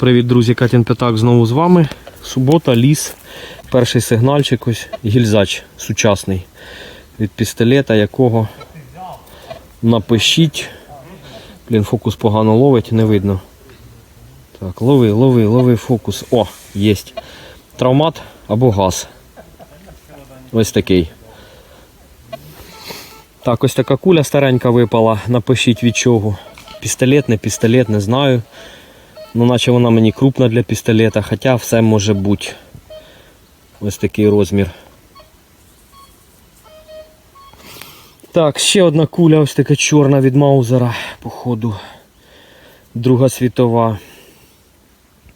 Привіт, друзі, Катін П'ятак знову з вами. Субота, ліс, перший сигнальчик, ось гільзач сучасний від пістолета, якого напишіть. Блін, фокус погано ловить, не видно. Так, лови, лови, лови фокус. О, єсть. Травмат або газ. Ось такий. Так, ось така куля старенька випала. Напишіть від чого. Пістолет, не пістолет, не знаю. Ну, наче вона мені крупна для пістолета, хоча все може бути. Ось такий розмір. Так, ще одна куля, ось така чорна від Маузера, походу. Друга світова.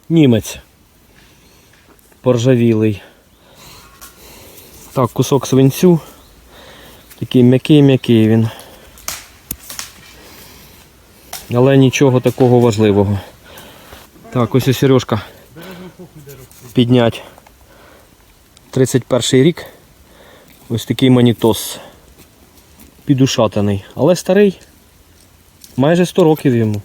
Німець. Поржавілий. Так, кусок свинцю. Такий м'який-м'який він. Але нічого такого важливого. Так, ось і Сережка. Піднять. 31 рік. Ось такий манітос. Підушатаний. Але старий. Майже 100 років йому.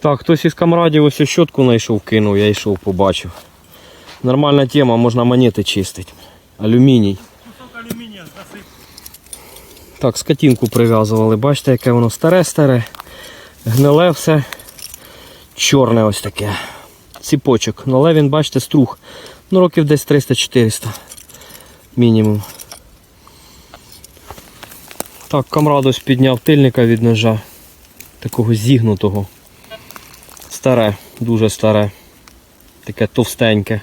Так, хтось із камрадів ось щотку знайшов, кинув, я йшов, побачив. Нормальна тема, можна монети чистити. Алюміній. Так, скотинку прив'язували. Бачите, яке воно старе-старе. Гниле все. Чорне ось таке. Ціпочок. Але він, бачите, струх. Ну, років десь 300-400. Мінімум. Так, камрад ось підняв тильника від ножа. Такого зігнутого. Старе, дуже старе. Таке товстеньке.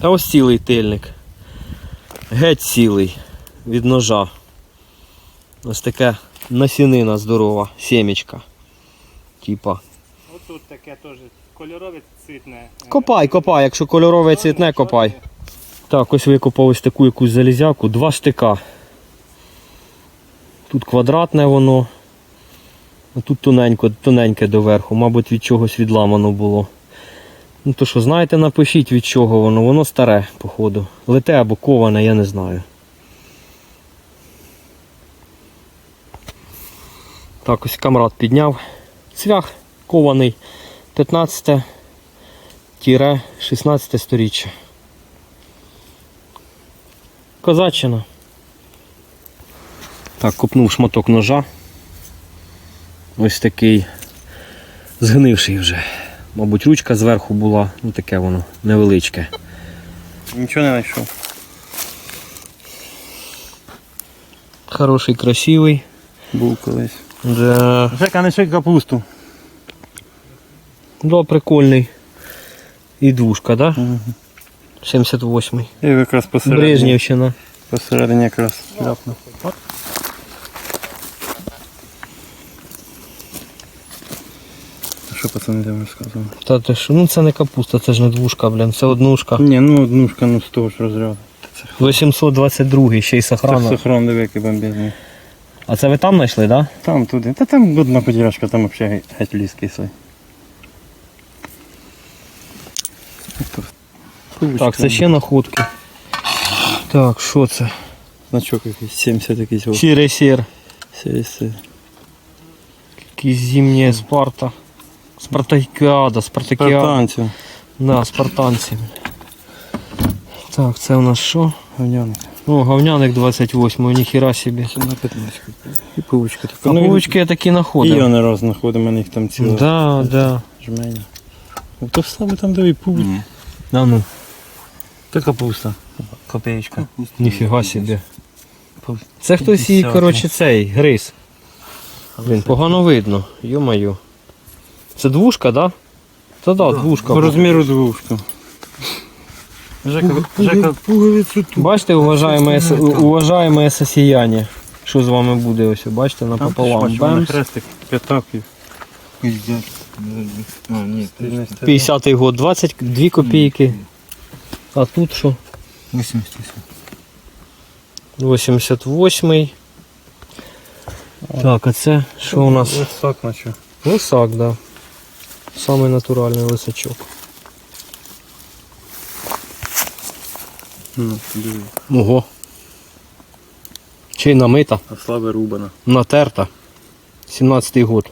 Та ось цілий тильник. Геть цілий від ножа. Ось таке насінина здорова, сімечка. Типа. Отут таке теж кольорове цвітне. Копай, копай, якщо кольорове цвітне, копай. Так, ось викопав ось таку якусь залізяку, два штика. Тут квадратне воно. А тут тоненько, тоненьке доверху, мабуть, від чогось відламано було. Ну то що, знаєте, напишіть від чого воно, воно старе, походу. Лете або коване, я не знаю. Так, ось камрад підняв. Цвях кований 15-16 сторіччя. Козаччина. Так, копнув шматок ножа. Ось такий згнивший вже. Мабуть, ручка зверху була, ну таке воно невеличке. Нічого не знайшов. Хороший, красивий. Був колись. Да, Жека, неси капусту. да прикольний. І двушка, да? 78-й. І якраз посередині. Брежнівщина. Посередині якраз ляпнув. Що пацани там розказували? Та ти що, ну це не капуста, це ж не двушка, блін, це однушка. Ні, ну однушка, ну з того ж розряду. 822 ще й Це сохрана. сохран диви, який бомбезний. А це ви там знайшли, так? Да? Там туди. Та там одна подірашка, там взагалі геть ліс кислий. Так, це ще находки. Так, що це? Значок якийсь, 70 якийсь. о. Сірий сір. Сі- Якісь зимні Спарта. Спартакіада, Спартакіада. Спартанців. Да, спартанці. Так, це у нас що? Говняник. О, говняник 28, ніхіра собі. Це на 15. І павучка така. А Ну, і- я такі І я знаходив. не раз знаходив, мене їх там ціло. Да, да. Жменя. Ну, То ж саме там диви павуч. А ну, Та капуста. Копеечка. ніфіга собі. Це хтось її, коротше, цей, гриз. Блін, погано видно, йо-моє. Це двушка, да? Та да, двушка. По розміру двушка. Жека, Жека, пуговицю тут. Бачите, уважаємо, уважаємо сосіяння. Що з вами буде ось, бачите, напополам. Бемс. хрестик, п'ятак. і- А, ні, 50-й год, 22 копійки. А тут що? 88. 88-й. Так, а це що у нас? Ось так наче. Лисак, да. Самий натуральний лисачок. Ну, диви. Ого. Чи й намита, А слави рубана. натерта. 17-й год.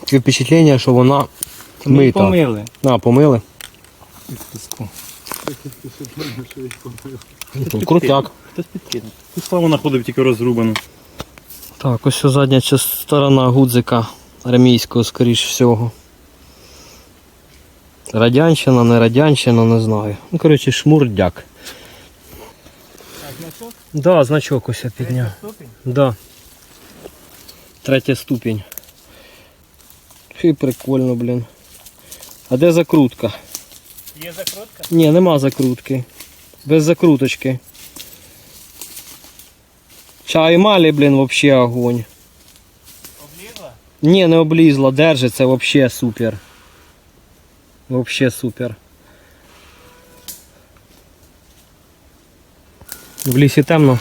Таке впечатлення, що вона Ми мита. помили. А, помили. Із піску. Ну, Крутяк. Хтось підкинув. Тут слава знаходив тільки розрубану. Так, ось ось задня сторона гудзика армійського, скоріш всього. Радянщина, не радянщина, не знаю. Ну, коротше, шмурдяк. А значок? Да, значок ось я підняв. Ступінь? Да. Третя ступінь. Хи, прикольно, блін. А де закрутка? Є закрутка? Ні, нема закрутки. Без закруточки. Чай малі, блін, вообще огонь. Облізла? Ні, не облізла, держиться, вообще супер. Вообще супер. В лісі темно.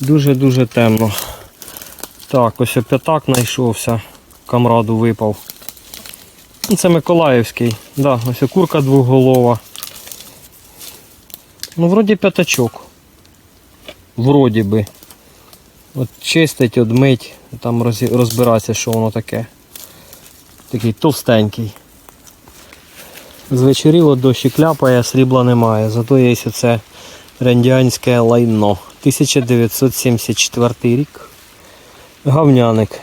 Дуже-дуже темно. Так, ось п'ятак знайшовся. Камраду випав. Ну, Це Миколаївський. Да, ось курка двохголова. Ну, вроді п'ятачок. Вроді би. От чистить, одмить, там розбиратися, що воно таке. Такий товстенький. Звечоріло дощі кляпає, срібла немає. Зато є це радянське лайно. 1974 рік. Гавняник.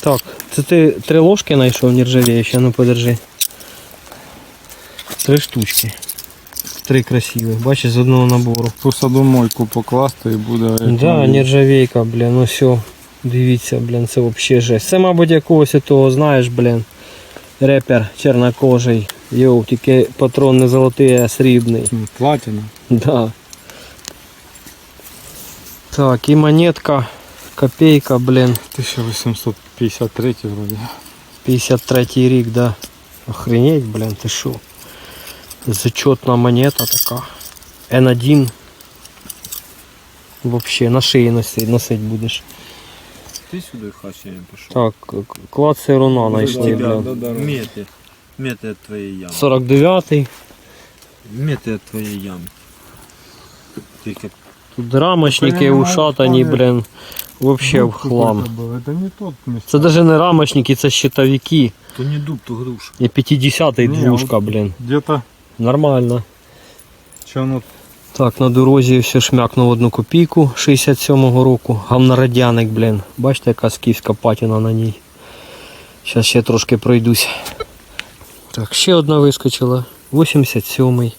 Так, це ти три ложки знайшов нержавіючі, ну подержи. Три штучки. Три красиві. Бачиш, з одного набору. Посадомойку покласти і буде. як Да, нові. нержавейка, блін, ну все. Дивіться, блін, це взагалі жесть. Це, мабуть, якогось того, знаєш, блін. Репер чорнокожий. Йоу, тільки патрон не золотий, а срібний. М, Платіна. Да. Так, і монетка, копейка, блін. 1853 вроді. 53 рік, да. Охренеть, блін, ти шо? Зачетна монета така. N1. Вообще на шиї носить, носить будеш. Ты сюда хача не пошел. Так, к- клад сируна знайшли, блін. Меты. Меты от твоей ямы. 49-й. Меты от твоей ямы. Ты как Тут рамочники ушатані, блін. Вообще в хлам. Це не тот місце. Це навіть не рамочники, це щитовики. то не дуб, то груша. І 50-й Ні, двушка, блін. Где-то Нормально. чи воно так, на дорозі все шмякнув одну копійку 67-го року. Гамнарадяник, блін. Бачите, яка скіфська патіна на ній. Зараз ще трошки пройдусь. Так, ще одна вискочила. 87-й.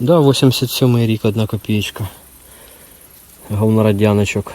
Да, 87-й рік одна копієчка. Говнорадяничок.